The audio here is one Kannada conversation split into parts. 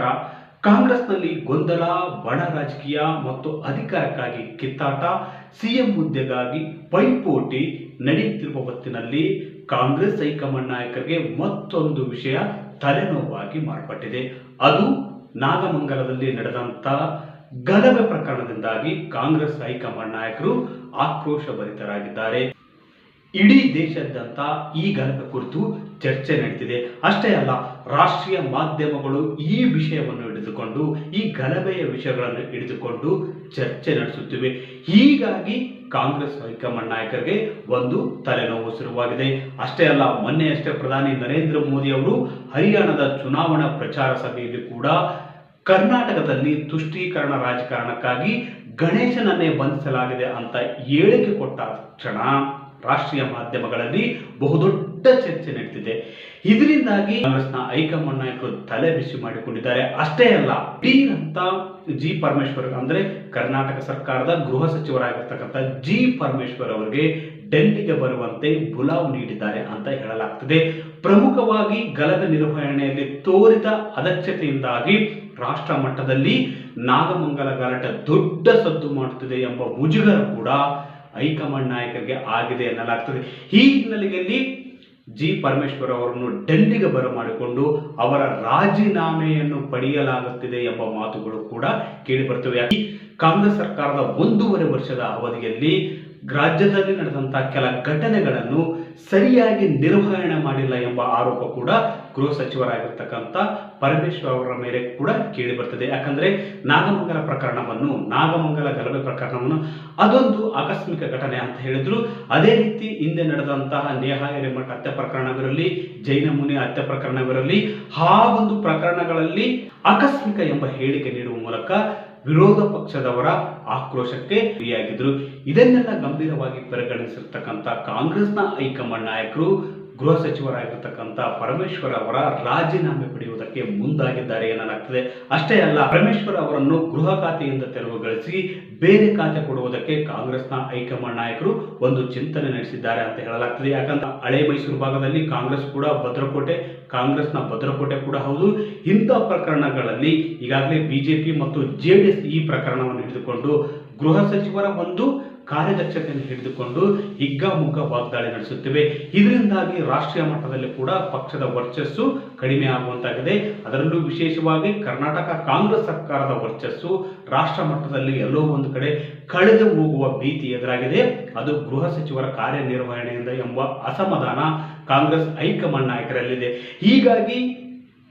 ನಮಸ್ಕಾರ ಕಾಂಗ್ರೆಸ್ನಲ್ಲಿ ಗೊಂದಲ, ಬಣ ರಾಜಕೀಯ ಮತ್ತು ಅಧಿಕಾರಕ್ಕಾಗಿ ಕಿತ್ತಾಟ, ಸಿಎಂ ಹುದ್ದೆಗಾಗಿ ಪೈಪೋಟಿ ನಡೆಯುತ್ತಿರುವ ಹೊತ್ತಿನಲ್ಲಿ ಕಾಂಗ್ರೆಸ್ ಹೈಕಮಾಂಡ್ ನಾಯಕರಿಗೆ ಮತ್ತೊಂದು ವಿಷಯ ತಲೆನೋವಾಗಿ ಮಾರ್ಪಟ್ಟಿದೆ. ಅದು ನಾಗಮಂಗಲದಲ್ಲಿ ನಡೆದಂತ ಗಲಭೆ ಪ್ರಕರಣದಿಂದಾಗಿ ಕಾಂಗ್ರೆಸ್ ಹೈಕಮಾಂಡ್ ನಾಯಕರು ಆಕ್ರೋಶಭರಿತರಾಗಿದ್ದಾರೆ ಇಡೀ ದೇಶಾದ್ಯಂತ ಈ ಗಲಭೆ ಕುರಿತು ಚರ್ಚೆ ನಡೀತಿದೆ. ಅಷ್ಟೇ ಅಲ್ಲ, ರಾಷ್ಟ್ರೀಯ ಮಾಧ್ಯಮಗಳು ಈ ವಿಷಯವನ್ನು ಹಿಡಿದುಕೊಂಡು, ಈ ಗಲಭೆಯ ವಿಷಯಗಳನ್ನು ಹಿಡಿದುಕೊಂಡು ಚರ್ಚೆ ನಡೆಸುತ್ತಿವೆ. ಹೀಗಾಗಿ ಕಾಂಗ್ರೆಸ್ ಹೈಕಮಾಂಡ್ ನಾಯಕರಿಗೆ ಒಂದು ತಲೆನೋವು ಶುರುವಾಗಿದೆ. ಅಷ್ಟೇ ಅಲ್ಲ, ಮೊನ್ನೆ ಅಷ್ಟೇ ಪ್ರಧಾನಿ ನರೇಂದ್ರ ಮೋದಿ ಅವರು ಹರಿಯಾಣದ ಚುನಾವಣಾ ಪ್ರಚಾರ ಸಭೆಯಲ್ಲಿ ಕೂಡ ಕರ್ನಾಟಕದಲ್ಲಿ ತುಷ್ಟೀಕರಣ ರಾಜಕಾರಣಕ್ಕಾಗಿ ಗಣೇಶನನ್ನೇ ಬಂಧಿಸಲಾಗಿದೆ ಅಂತ ಹೇಳಿಕೆ ಕೊಟ್ಟ ಕ್ಷಣ ರಾಷ್ಟ್ರೀಯ ಮಾಧ್ಯಮಗಳಲ್ಲಿ ಬಹುದೊಡ್ಡ ಚರ್ಚೆ ನಡೀತಿದೆ. ಇದರಿಂದಾಗಿ ಕಾಂಗ್ರೆಸ್ನ ಹೈಕಮಾಂಡ್ ನಾಯಕರು ತಲೆ ಬಿಸಿ ಮಾಡಿಕೊಂಡಿದ್ದಾರೆ. ಅಷ್ಟೇ ಅಲ್ಲ ಡಿ ಅಂತ ಜಿ ಪರಮೇಶ್ವರ್ ಅಂದ್ರೆ ಕರ್ನಾಟಕ ಸರ್ಕಾರದ ಗೃಹ ಸಚಿವರಾಗಿರ್ತಕ್ಕಂಥ ಜಿ ಪರಮೇಶ್ವರ್ ಅವರಿಗೆ ಡೆಲ್ಲಿಗೆ ಬರುವಂತೆ ಬುಲಾವ್ ನೀಡಿದ್ದಾರೆ ಅಂತ ಹೇಳಲಾಗ್ತದೆ. ಪ್ರಮುಖವಾಗಿ ಗಲಭೆ ನಿರ್ವಹಣೆಯಲ್ಲಿ ತೋರಿದ ಅದಕ್ಷತೆಯಿಂದಾಗಿ ರಾಷ್ಟ್ರ ಮಟ್ಟದಲ್ಲಿ ನಾಗಮಂಗಲ ಗಲಾಟೆ ದೊಡ್ಡ ಸದ್ದು ಮಾಡುತ್ತಿದೆ ಎಂಬ ಮುಜುಗರ ಕೂಡ ಹೈಕಮಾಂಡ್ ನಾಯಕರಿಗೆ ಆಗಿದೆ ಎನ್ನಲಾಗ್ತದೆ ಈ ಹಿನ್ನೆಲೆಯಲ್ಲಿ ಜಿ ಪರಮೇಶ್ವರ್ ಅವರನ್ನು ಡೆಲ್ಲಿಗೆ ಬರಮಾಡಿಕೊಂಡು ಅವರ ರಾಜೀನಾಮೆಯನ್ನು ಪಡೆಯಲಾಗುತ್ತಿದೆ ಎಂಬ ಮಾತುಗಳು ಕೂಡ ಕೇಳಿಬರ್ತವೆ ಕಾಂಗ್ರೆಸ್ ಸರ್ಕಾರದ ಒಂದೂವರೆ ವರ್ಷದ ಅವಧಿಯಲ್ಲಿ ರಾಜ್ಯದಲ್ಲಿ ನಡೆದಂತಹ ಕೆಲ ಘಟನೆಗಳನ್ನು ಸರಿಯಾಗಿ ನಿರ್ವಹಣೆ ಮಾಡಿಲ್ಲ ಎಂಬ ಆರೋಪ ಕೂಡ ಗೃಹ ಸಚಿವರಾಗಿರ್ತಕ್ಕಂಥ ಪರಮೇಶ್ವರ್ ಅವರ ಮೇಲೆ ಕೂಡ ಕೇಳಿ ಬರ್ತದೆ. ಯಾಕಂದ್ರೆ ನಾಗಮಂಗಲ ಪ್ರಕರಣವನ್ನು, ನಾಗಮಂಗಲ ಗಲಭೆ ಪ್ರಕರಣವನ್ನು ಅದೊಂದು ಆಕಸ್ಮಿಕ ಘಟನೆ ಅಂತ ಹೇಳಿದ್ರು. ಅದೇ ರೀತಿ ಹಿಂದೆ ನಡೆದಂತಹ ನೇಹಾ ಹಿರೇಮಠ ಹತ್ಯೆ ಪ್ರಕರಣವಿರಲಿ, ಜೈನ ಮುನಿ ಹತ್ಯೆ ಪ್ರಕರಣವಿರಲಿ, ಆ ಒಂದು ಪ್ರಕರಣಗಳಲ್ಲಿ ಆಕಸ್ಮಿಕ ಎಂಬ ಹೇಳಿಕೆ ನೀಡುವ ಮೂಲಕ ವಿರೋಧ ಪಕ್ಷದವರ ಆಕ್ರೋಶಕ್ಕೆ ಗುರಿಯಾಗಿದ್ರು. ಇದನ್ನೆಲ್ಲ ಗಂಭೀರವಾಗಿ ಪರಿಗಣಿಸಿರ್ತಕ್ಕಂಥ ಕಾಂಗ್ರೆಸ್ನ ಹೈಕಮಾಂಡ್ ನಾಯಕರು ಗೃಹ ಸಚಿವರಾಗಿರ್ತಕ್ಕಂಥ ಪರಮೇಶ್ವರ್ ಅವರ ರಾಜೀನಾಮೆ ಪಡೆಯುವುದಕ್ಕೆ ಮುಂದಾಗಿದ್ದಾರೆ ಎನ್ನಲಾಗ್ತದೆ. ಅಷ್ಟೇ ಅಲ್ಲ, ಪರಮೇಶ್ವರ್ ಅವರನ್ನು ಗೃಹ ಖಾತೆಯಿಂದ ತೆರವುಗೊಳಿಸಿ ಬೇರೆ ಖಾತೆ ಕೊಡುವುದಕ್ಕೆ ಕಾಂಗ್ರೆಸ್ನ ಹೈಕಮಾಂಡ್ ನಾಯಕರು ಒಂದು ಚಿಂತನೆ ನಡೆಸಿದ್ದಾರೆ ಅಂತ ಹೇಳಲಾಗ್ತದೆ. ಯಾಕಂದ್ರೆ ಹಳೆ ಮೈಸೂರು ಭಾಗದಲ್ಲಿ ಕಾಂಗ್ರೆಸ್ ಕೂಡ ಭದ್ರಕೋಟೆ, ಕಾಂಗ್ರೆಸ್ನ ಭದ್ರಕೋಟೆ ಕೂಡ ಹೌದು. ಇಂಥ ಪ್ರಕರಣಗಳಲ್ಲಿ ಈಗಾಗಲೇ ಬಿಜೆಪಿ ಮತ್ತು ಜೆಡಿಎಸ್ ಈ ಪ್ರಕರಣವನ್ನು ಹಿಡಿದುಕೊಂಡು ಗೃಹ ಸಚಿವರ ಒಂದು ಕಾರ್ಯದಕ್ಷತೆಯನ್ನು ಹಿಡಿದುಕೊಂಡು ಹಿಗ್ಗಾಮುಗ್ಗ ವಾಗ್ದಾಳಿ ನಡೆಸುತ್ತಿವೆ. ಇದರಿಂದಾಗಿ ರಾಷ್ಟ್ರೀಯ ಮಟ್ಟದಲ್ಲಿ ಕೂಡ ಪಕ್ಷದ ವರ್ಚಸ್ಸು ಕಡಿಮೆ ಆಗುವಂತಾಗಿದೆ. ಅದರಲ್ಲೂ ವಿಶೇಷವಾಗಿ ಕರ್ನಾಟಕ ಕಾಂಗ್ರೆಸ್ ಸರ್ಕಾರದ ವರ್ಚಸ್ಸು ರಾಷ್ಟ್ರ ಮಟ್ಟದಲ್ಲಿ ಎಲ್ಲೋ ಒಂದು ಕಡೆ ಕಳೆದು ಹೋಗುವ ಭೀತಿ ಎದುರಾಗಿದೆ. ಅದು ಗೃಹ ಸಚಿವರ ಕಾರ್ಯನಿರ್ವಹಣೆಯಿಂದ ಎಂಬ ಅಸಮಾಧಾನ ಕಾಂಗ್ರೆಸ್ ಹೈಕಮಾಂಡ್ ನಾಯಕರಲ್ಲಿದೆ. ಹೀಗಾಗಿ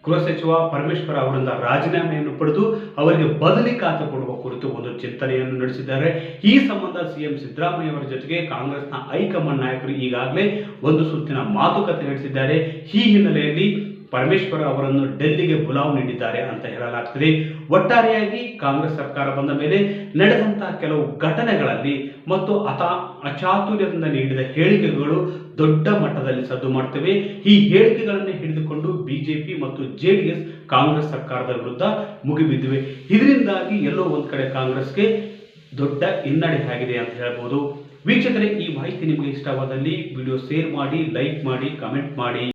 ಗೃಹ ಸಚಿವ ಪರಮೇಶ್ವರ್ ಅವರಿಂದ ರಾಜೀನಾಮೆಯನ್ನು ಪಡೆದು ಅವರಿಗೆ ಬದಲಿ ಖಾತೆ ಕೊಡುವ ಕುರಿತು ಒಂದು ಚಿಂತನೆಯನ್ನು ನಡೆಸಿದ್ದಾರೆ. ಈ ಸಂಬಂಧ ಸಿಎಂ ಸಿದ್ದರಾಮಯ್ಯ ಅವರ ಜೊತೆಗೆ ಕಾಂಗ್ರೆಸ್ನ ಹೈಕಮಾಂಡ್ ನಾಯಕರು ಈಗಾಗಲೇ ಒಂದು ಸುತ್ತಿನ ಮಾತುಕತೆ ನಡೆಸಿದ್ದಾರೆ. ಈ ಹಿನ್ನೆಲೆಯಲ್ಲಿ ಪರಮೇಶ್ವರ್ ಅವರನ್ನು ಡೆಲ್ಲಿಗೆ ಬುಲಾವ್ ನೀಡಿದ್ದಾರೆ ಅಂತ ಹೇಳಲಾಗ್ತದೆ. ಒಟ್ಟಾರೆಯಾಗಿ ಕಾಂಗ್ರೆಸ್ ಸರ್ಕಾರ ಬಂದ ಮೇಲೆ ನಡೆದಂತಹ ಕೆಲವು ಘಟನೆಗಳಲ್ಲಿ ಮತ್ತು ಅತ ಅಚಾತುರ್ಯದಿಂದ ನೀಡಿದ ಹೇಳಿಕೆಗಳು ದೊಡ್ಡ ಮಟ್ಟದಲ್ಲಿ ಸದ್ದು ಮಾಡ್ತೇವೆ. ಈ ಹೇಳಿಕೆಗಳನ್ನು ಹಿಡಿದುಕೊಂಡು ಬಿಜೆಪಿ ಮತ್ತು ಜೆಡಿಎಸ್ ಕಾಂಗ್ರೆಸ್ ಸರ್ಕಾರದ ವಿರುದ್ಧ ಮುಗಿಬಿದ್ದಿವೆ. ಇದರಿಂದಾಗಿ ಎಲ್ಲೋ ಒಂದು ಕಡೆ ಕಾಂಗ್ರೆಸ್ಗೆ ದೊಡ್ಡ ಹಿನ್ನಡೆ ಆಗಿದೆ ಅಂತ ಹೇಳ್ಬೋದು. ವೀಕ್ಷಕರೇ, ಈ ಮಾಹಿತಿ ನಿಮಗೆ ಇಷ್ಟವಾದಲ್ಲಿ ವಿಡಿಯೋ ಶೇರ್ ಮಾಡಿ, ಲೈಕ್ ಮಾಡಿ, ಕಮೆಂಟ್ ಮಾಡಿ.